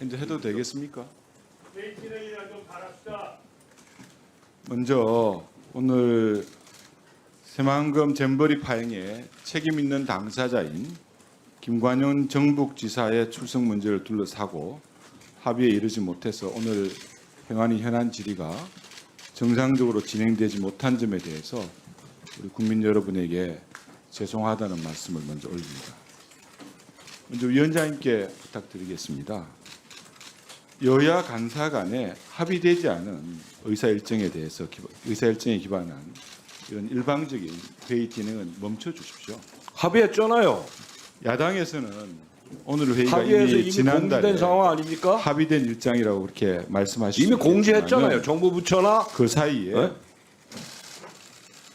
이제 해도 되겠습니까? 먼저 오늘 새만금 잼버리 파행에 책임 있는 당사자인 김관현 정북지사의 출석 문제를 둘러싸고 합의에 이르지 못해서 오늘 행안위 현안 질의가 정상적으로 진행되지 못한 점에 대해서 우리 국민 여러분에게 죄송하다는 말씀을 먼저 올립니다. 먼저 위원장님께 부탁드리겠습니다. 여야 간사 간에 합의되지 않은 의사 일정에 대해서 기바- 의사 일정에 기반한 이런 일방적인 회의 진행은 멈춰 주십시오. 합의했잖아요. 야당에서는 오늘 회의가 합의해서 이미 이미 지난달에 공개된 상황 아닙니까? 합의된 일정이라고 그렇게 말씀하시죠. 이미 공지했잖아요. 정부 부처나 그 사이에 네?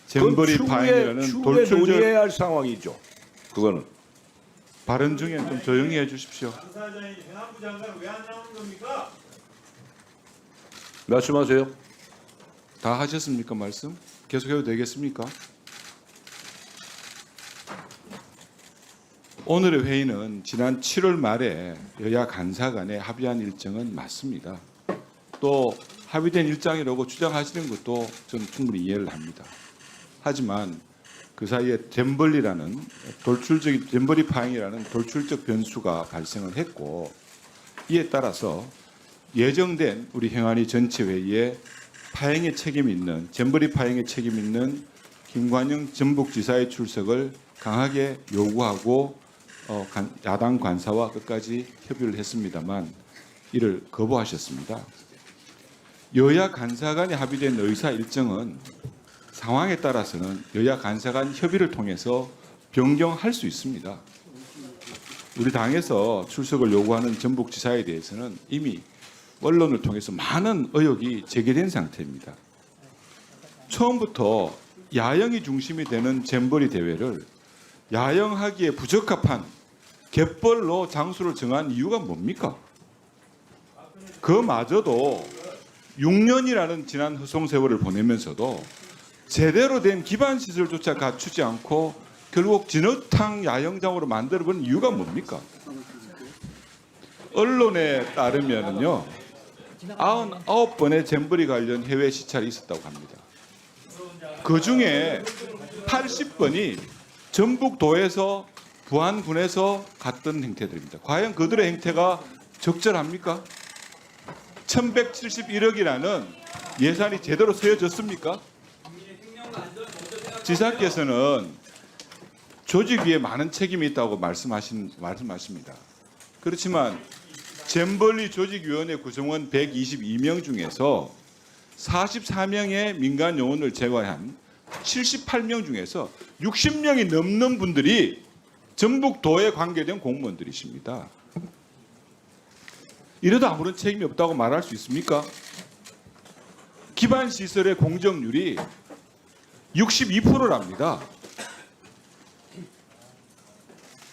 잼버리 파행이라는 추후에 돌출적 논의해야 할 상황이죠. 그거는 발언 중에 좀 조용히 해 주십시오. 당사자인 행안부 장관은 왜안 나오는 겁니까? 말씀하세요. 다 하셨습니까 말씀? 계속해도 되겠습니까? 오늘의 회의는 지난 7월 말에 여야 간사 간에 합의한 일정은 맞습니다. 또 합의된 일정이라고 주장하시는 것도 저는 충분히 이해를 합니다. 하지만 그 사이에 잼벌리라는 돌출적 잼벌리 파행이라는 돌출적 변수가 발생을 했고 이에 따라서 예정된 우리 행안위 전체 회의에 파행에 책임 있는 잼버리 파행에 책임 있는 김관영 전북지사의 출석을 강하게 요구하고 어, 간- 야당 관사와 끝까지 협의를 했습니다만 이를 거부하셨습니다. 여야 간사 간에 합의된 의사 일정은 상황에 따라서는 여야 간사 간 협의를 통해서 변경할 수 있습니다. 우리 당에서 출석을 요구하는 전북 지사에 대해서는 이미 언론을 통해서 많은 의혹이 제기된 상태입니다. 처음부터 야영이 중심이 되는 잼버리 대회를 야영하기에 부적합한 갯벌로 장소를 정한 이유가 뭡니까? 그마저도 6년이라는 지난 허송 세월을 보내면서도 제대로 된 기반 시설조차 갖추지 않고 결국 진흙탕 야영장으로 만들어본 이유가 뭡니까? 언론에 따르면은요, 99번의 잼버리 관련 해외 시찰이 있었다고 합니다. 그 중에 80번이 전북도에서 부안군에서 갔던 행태들입니다. 과연 그들의 행태가 적절합니까? 1171억이라는 예산이 제대로 쓰여졌습니까? 지사께서는 조직 위에 많은 책임이 있다고 말씀하신 말씀하십니다. 그렇지만 잼벌리 조직위원회 구성원 122명 중에서 44명의 민간 요원을 제외한 78명 중에서 60명이 넘는 분들이 전북도에 관계된 공무원들이십니다. 이래도 아무런 책임이 없다고 말할 수 있습니까? 기반 시설의 공정률이 62%랍니다.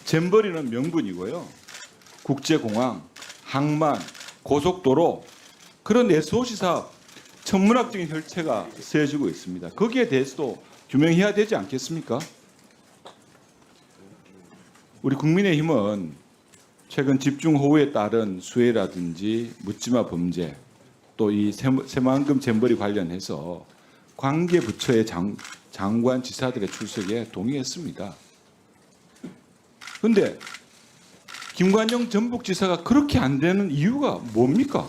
잼버리는 명분이고요. 국제공항, 항만, 고속도로 그런 SOC 사업 천문학적인 혈체가 쓰여지고 있습니다. 거기에 대해서도 규명해야 되지 않겠습니까? 우리 국민의힘은 최근 집중호우에 따른 수해라든지 묻지마 범죄 또 이 새만금 잼버리 관련해서 관계 부처의 장, 장관 지사들의 출석에 동의했습니다. 근데 김관영 전북지사가 그렇게 안 되는 이유가 뭡니까?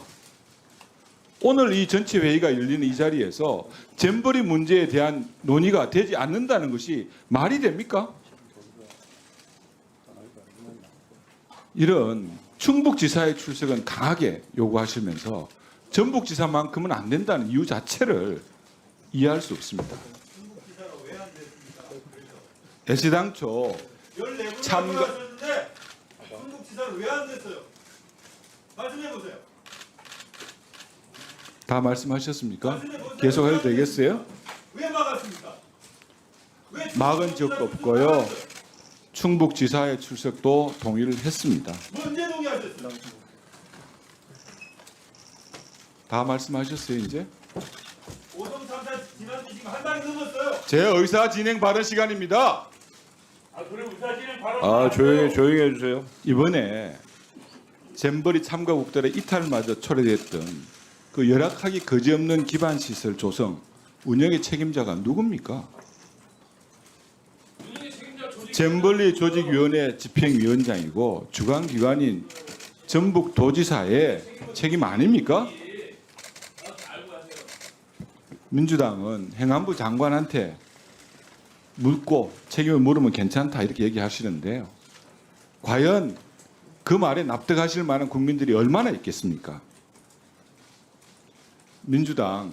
오늘 이 전체 회의가 열리는 이 자리에서 잼버리 문제에 대한 논의가 되지 않는다는 것이 말이 됩니까? 이런 충북지사의 출석은 강하게 요구하시면서 전북지사만큼은 안 된다는 이유 자체를 이해할 수 없습니다. 애시당초 14분 참가- 참가하셨는데 중국 지사는 왜 안 됐어요? 말씀해 보세요. 다 말씀하셨습니까? 계속 해도 되겠어요? 왜 막았습니까? 왜 막은 적 없고요. 충북 지사의 출석도 동의를 했습니다. 언제 동의하셨어요? 다 말씀하셨어요, 이제? 오성 참사 지난 지 지금 한 달이 넘었어요. 제 의사 진행 발언 시간입니다. 아 그래 의사진은 바로 아 조용히 조용히 해주세요. 이번에 잼버리 참가국들의 이탈마저 초래됐던 그 열악하기 거지없는 기반 시설 조성 운영의 책임자가 누굽니까? 잼벌리 조직위원회 집행위원장이고 주관기관인 전북도지사의 책임 아닙니까? 민주당은 행안부 장관한테 묻고 책임을 물으면 괜찮다 이렇게 얘기하시는데요. 과연 그 말에 납득하실 만한 국민들이 얼마나 있겠습니까? 민주당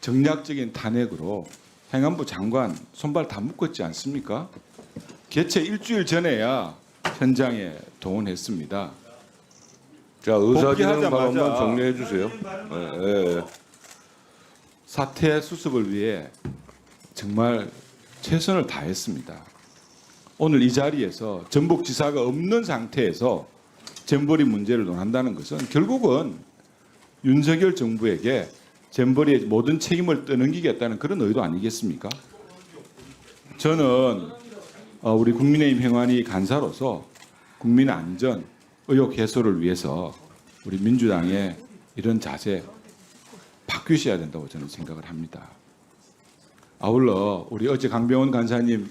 정략적인 탄핵으로 행안부 장관 손발 다 묶었지 않습니까? 개최 일주일 전에야 현장에 동원했습니다. 자 의사진행 발언만 정리해 주세요. 예, 예, 예. 사태 수습을 위해 정말 최선을 다했습니다. 오늘 이 자리에서 전북지사가 없는 상태에서 잼버리 문제를 논한다는 것은 결국은 윤석열 정부에게 잼버리의 모든 책임을 떠넘기겠다는 그런 의도 아니겠습니까? 저는 어, 우리 국민의힘 행안위 간사로서 국민 안전, 의혹 해소를 위해서 우리 민주당의 이런 자세 바뀌셔야 된다고 저는 생각을 합니다. 아울러 우리 어제 강병원 간사님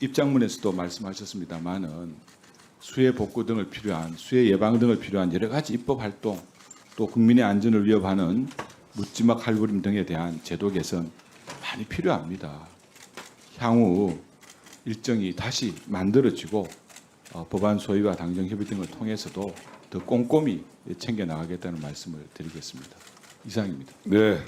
입장문에서도 말씀하셨습니다만은 수해 복구 등을 필요한 수해 예방 등을 필요한 여러 가지 입법 활동 또 국민의 안전을 위협하는 묻지마 칼부림 등에 대한 제도 개선 많이 필요합니다. 향후 일정이 다시 만들어지고 어, 법안 소위와 당정 협의 등을 통해서도 더 꼼꼼히 챙겨 나가겠다는 말씀을 드리겠습니다. 이상입니다. 네.